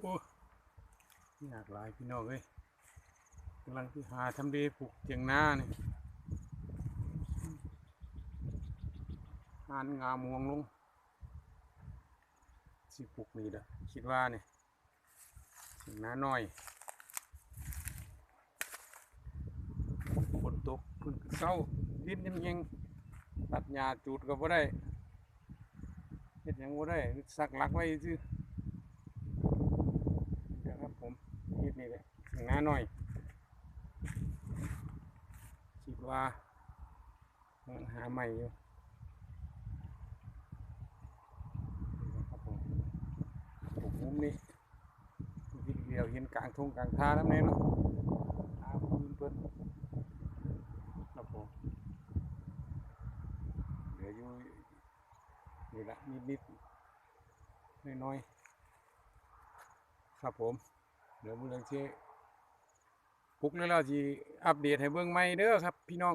โอ้ยากหลายพี่น้องเอ้ยกำลังที่หาทำเลปลูกเจียงนาเนี่ยหานงามวงลงสิปลูกนี่แหละคิดว่าเนี่ยเจียงนาน้อยฝนตกพึ่งเศร้าดินยังยังตัดหญ้าจูดก็บ่ได้เฮ็ดยังบ่ได้สักหลักไว้ซื่อ เดี๋ยวครับผมเฮ็ดนี่แหละถึง หน้าหน่อยคิดว่ามันหาใหม่อยู่ครับผมปลูกมุมนี้วิดเดียวเห็นกลางทุ่งกลางท่าแล้วแน่เนาะหาพื้นเพิ่นครับผมเหลืออยู่นี่ละนิดๆน้อยๆครับผมเดี๋ยวมื้อเรื่องที่ ปลุกแล้วเราสิอัปเดตให้เบิ่งใหม่เด้อครับ พี่น้อง